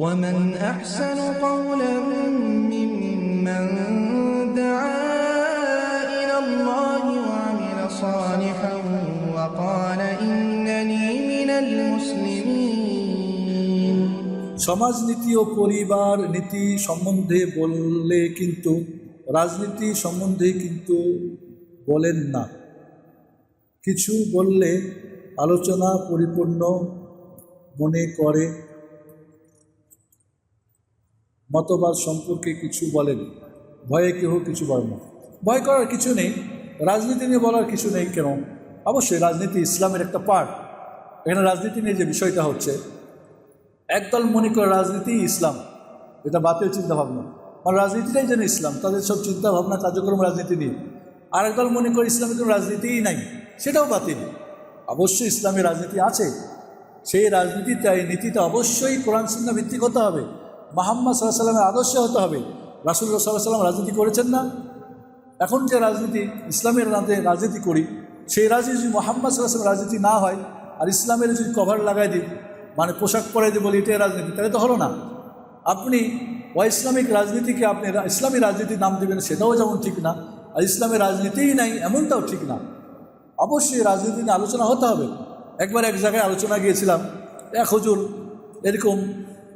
ومن أحسن قولا ممن دعا إلى الله وعمل صالحا وقال إنني من المسلمين সমাজনীতি ও পরিবার নীতি সম্বন্ধে বললে কিন্তু রাজনীতি সম্বন্ধে কিন্তু বলেন না কিছু বললে আলোচনা পরিপূর্ণ মনে করে মতবাদ সম্পর্কে কিছু বলেন। ভয়ে কেউ কিছু বলে না। ভয় করার কিছু নেই, রাজনীতি নিয়ে বলার কিছু নেই কেন? অবশ্যই রাজনীতি ইসলামের একটা পার্ট এখানে রাজনীতি নিয়ে যে বিষয়টা হচ্ছে, একদল মনে করে রাজনীতি ইসলাম, এটা বাতিল চিন্তাভাবনা। মানে রাজনীতিটাই যেন ইসলাম, তাদের সব চিন্তাভাবনা, কার্যক্রম রাজনীতি নিয়ে। আর একদল মনে করে ইসলামের কোনো রাজনীতিই নাই, সেটাও বাতিল। অবশ্যই ইসলামের রাজনীতি আছে। সেই রাজনীতিটা, এই নীতিটা অবশ্যই কোরআন সুন্না ভিত্তিক হতে হবে। মোহাম্মদ সাল্লাহ সাল্লামের আদর্শে হতে হবে। রাসুল্লাহ সাল্লাহ সাল্লাম রাজনীতি করেছেন না? এখন যে রাজনীতি, ইসলামের রাতে রাজনীতি করি, সেই রাজনীতি যদি মোহাম্মদ সাল্লাহ রাজনীতি না হয়, আর ইসলামের যদি কভার লাগাই দিই মানে পোশাক পরাই দিই বলি, এটাই রাজনীতি, তাহলে তো হলো না। আপনি ইসলামিক রাজনীতিকে আপনি ইসলামী রাজনীতির নাম দেবেন, সেটাও যেমন ঠিক না, আর ইসলামের রাজনীতিই নাই, এমনটাও ঠিক না। অবশ্যই রাজনীতি নিয়ে আলোচনা হতে হবে। একবার এক জায়গায় আলোচনা গিয়েছিলাম, এক হজুর এরকম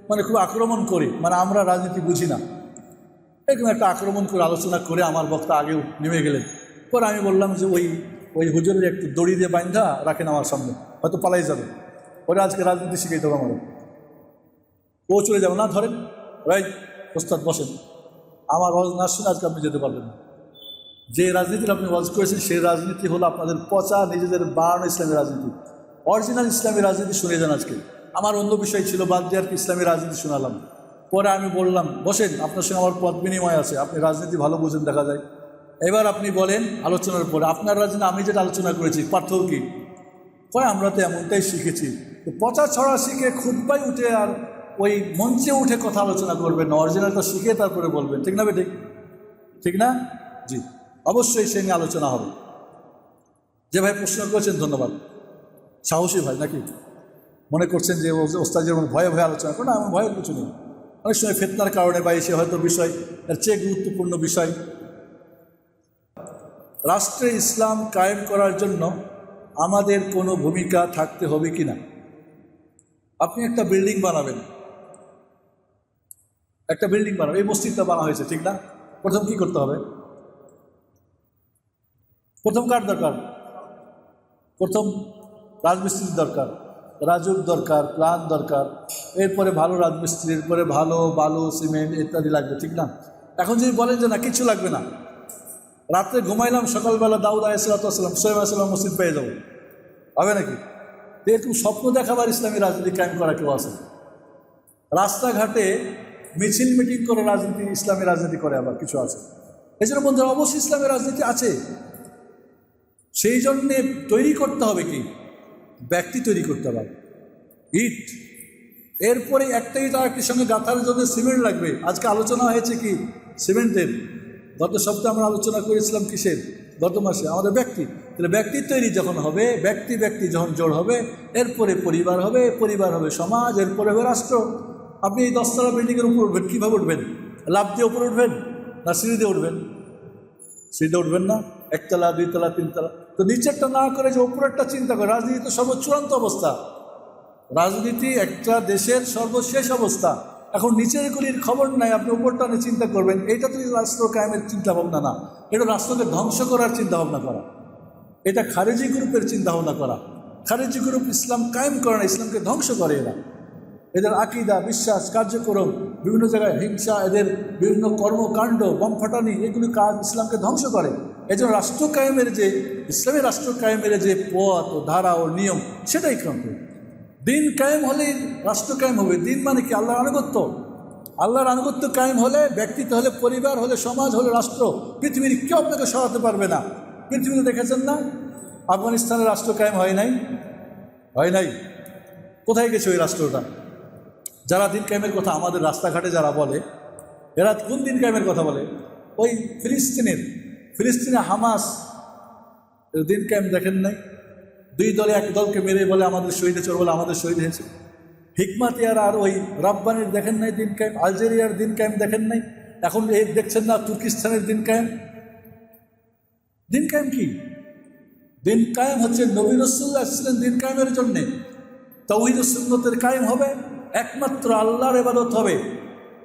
মানে খুব আক্রমণ করে। মানে আমরা রাজনীতি বুঝি না। এরকম একটা আক্রমণ করে আলোচনা করে আমার বক্তা আগেও নেমে গেলেন। পরে আমি বললাম যে ওই ওই হুজুরের একটু দড়ি দিয়ে বাইন্ধা রাখেন আমার সামনে, হয়তো পালাই যাবে। ওরা আজকে রাজনীতি শিখে দেবো আমার ও চলে যাবে না, ধরেন। রাইট ওস্তাদ বসেন। আমার ওয়াজ না শুনে আজকে আপনি যেতে পারবেন না। যে রাজনীতির আপনি ওয়াজ করেছেন, সেই রাজনীতি হলো আপনাদের পচা নিজেদের বাড়ানো ইসলামী রাজনীতি। অরিজিনাল ইসলামী রাজনীতি শুনে যান আজকে। আমার অন্য বিষয় ছিল, বাদ দিয়ে আর ইসলামী রাজনীতি শোনালাম। পরে আমি বললাম, বসেন, আপনার সঙ্গে আমার পদ বিনিময় আছে, আপনি রাজনীতি ভালো বুঝেন, দেখা যায়। এবার আপনি বলেন, আলোচনার পরে, আপনার রাজনীতি, আমি যেটা আলোচনা করেছি, পার্থক্য কী? পরে আমরা তো এমনটাই শিখেছি পচা ছড়া শিখে খুদ্াই উঠে আর ওই মঞ্চে উঠে কথা আলোচনা করবেন না অরিজিনালটা শিখে তারপরে বলবেন। ঠিক না ঠিক? ঠিক না? জি, অবশ্যই সে নিয়ে আলোচনা হবে। যে ভাই প্রশ্ন করেছেন, ধন্যবাদ। সাহসী ভাই, নাকি? মনে করছেন যে ওস্তাদ যেমন ভয়ে ভয়ে আলোচনা করে এমন ভয়ের কিছু নেই। অনেক সময় ফেতনার কারণে বা এসে হয়তো বিষয়, এর চেয়ে গুরুত্বপূর্ণ বিষয়। রাষ্ট্রে ইসলাম কায়েম করার জন্য আমাদের কোনো ভূমিকা থাকতে হবে কি না আপনি একটা বিল্ডিং বানাবেন। একটা বিল্ডিং বানাবেন, এই মসজিদটা বানা হয়েছে, ঠিক না? প্রথম কি করতে হবে? প্রথম কার দরকার? প্রথম রাজমিস্ত্রির দরকার। রাজুক দরকার, প্লান দরকার, এরপরে ভালো রাজমিস্ত্রি, এরপরে ভালো বালু, সিমেন্ট ইত্যাদি লাগবে, ঠিক না? এখন যদি বলেন যে না, কিছু লাগবে না, রাত্রে ঘুমাইলাম, সকালবেলা দাউদ আলাইসালাম সোয়েব আসলাম মসজিদ পেয়ে যাব। হবে নাকি? এরকম স্বপ্ন দেখাবার ইসলামী রাজনীতি কায়েম করা কেউ আছে? রাস্তাঘাটে মিছিল মিটিং করে রাজনীতি, ইসলামী রাজনীতি করে আবার কিছু আছে? জন্য বন্ধুরা, অবশ্যই ইসলামের রাজনীতি আছে। সেই জন্যে তৈরি করতে হবে কি? ব্যক্তি তৈরি করতে হবে। ইট। এরপরে একটা ইট আর একটির সঙ্গে গাঁথার জন্য সিমেন্ট লাগবে, আজকে আলোচনা হয়েছে কি? সিমেন্টের। গত সপ্তাহে আমরা আলোচনা করেছিলাম কিসের? গত মাসে। আমাদের ব্যক্তি। তাহলে ব্যক্তি তৈরি যখন হবে, ব্যক্তি ব্যক্তি যখন জোর হবে, এরপরে পরিবার হবে পরিবার হবে সমাজ, এরপরে হবে রাষ্ট্র। আপনি এই দশতলা বিল্ডিংয়ের উপর উঠবেন, কীভাবে উঠবেন? লাভ দিয়ে উপরে উঠবেন না সিঁড়ি দিয়ে উঠবেন? সিঁড়িতে উঠবেন না? একতলা, দুইতলা, তিনতলা। তো নিচেরটা না করে যে উপরেরটা চিন্তা করে, রাজনীতি তো সর্বচূড়ান্ত অবস্থা। রাজনীতি একটা দেশের সর্বশেষ অবস্থা। এখন নিচেরগুলির খবর নাই, আপনি উপরটা নিয়ে চিন্তা করবেন, এটা তো রাষ্ট্র কায়েমের চিন্তা ভাবনা না। এটা রাষ্ট্রকে ধ্বংস করার চিন্তা ভাবনা করা। এটা খারেজি গ্রুপের চিন্তা ভাবনা করা। খারেজি গ্রুপ ইসলাম কায়েম করে না, ইসলামকে ধ্বংস করে এরা। এদের আকিদা, বিশ্বাস, কার্যক্রম, বিভিন্ন জায়গায় হিংসা, এদের বিভিন্ন কর্মকাণ্ড, বম ফাটানি, এগুলি কাজ ইসলামকে ধ্বংস করে। এই জন্য রাষ্ট্র কায়েমের যে, ইসলামী রাষ্ট্র কায়েমের যে পথ ও ধারা ও নিয়ম, সেটাই ক্রান্ত দিন কায়েম হলেই রাষ্ট্র কায়েম হবে। দিন মানে কি? আল্লাহর আনুগত্য। আল্লাহর আনুগত্য কায়েম হলে ব্যক্তিত্ব হলে পরিবার হলে সমাজ হলে রাষ্ট্র। পৃথিবীর কেউ আপনাকে সরাতে পারবে না। পৃথিবীতে দেখেছেন না? আফগানিস্তানের রাষ্ট্র কায়েম হয় নাই? হয় নাই। কোথায় গেছে ওই রাষ্ট্রটা? যারা দিন কায়েমের কথা আমাদের রাস্তাঘাটে যারা বলে, এরা কোন দিন কায়েমের কথা বলে? ওই ফিলিস্তিনের ফিলিস্তিনে হামাস দিন কায়েম দেখেন নাই। দুই দলে এক দলকে মেরে বলে আমাদের শহীদ হয়েছে বলে আমাদের শহীদ হয়েছে। হিকমাতিয়ার আর ওই রাব্বানির দেখেন নাই দিন কায়েম আলজেরিয়ার দিন কায়েম দেখেন নাই। এখন এই দেখছেন না তুর্কিস্তানের দিন কায়েম দিন কায়েম কি? দিন কায়েম হচ্ছে নবী রসুল্লাহ আসছিলেন দিন কায়েমের জন্যে। তৌহিদ সুন্নতের কায়েম হবে, একমাত্র আল্লাহর এবাদত হবে।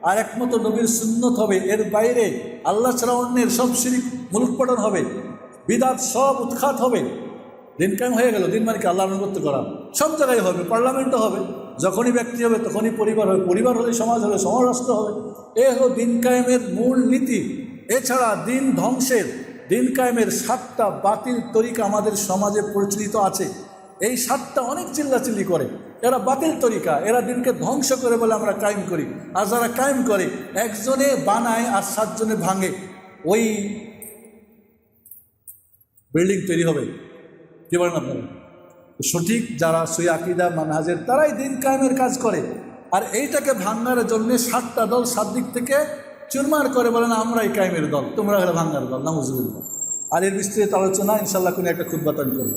আর একমাত্র নবীর সুন্নত হবে। এর বাইরে আল্লাহ ছাড়া অন্যের সব শিরিক মুলুৎপাটন হবে। বিদাত সব উৎখাত হবে। দিন কায়েম হয়ে গেল, দিন মানে কি আল্লাহ অনুগত্য করা। সব জায়গায় হবে, পার্লামেন্টও হবে। যখনই ব্যক্তি হবে, তখনই পরিবার হবে। পরিবার হলে সমাজ হবে সমাজ রাষ্ট্র হবে। এ হলো দিন কায়েমের মূল নীতি। এছাড়া দিন ধ্বংসের, দিন কায়েমের সাতটা বাতিল তরিকা আমাদের সমাজে প্রচলিত আছে। এই সাতটা অনেক চিল্লাচিল্লি করে। এরা বাতিল তরিকা, এরা দিনকে ধ্বংস করে বলে আমরা কায়েম করি। আর যারা কায়েম করে, একজনে বানায় আর সাতজনে ভাঙে। ওই বিল্ডিং তৈরি হবে। কি বলেন আপনারা? সঠিক যারা সই আকিদা, মানহাজের, তারাই দিন কায়েমের কাজ করে। আর এইটাকে ভাঙার জন্যে সাতটা দল সাত দিক থেকে চুরমার করে বলেন আমরাই কায়েমের দল, তোমরা হলে ভাঙার দল নামুজুবিল্লাহ আর এর বিস্তৃত আলোচনা ইনশাল্লাহ কোনো একটা খুদ্বাতান করব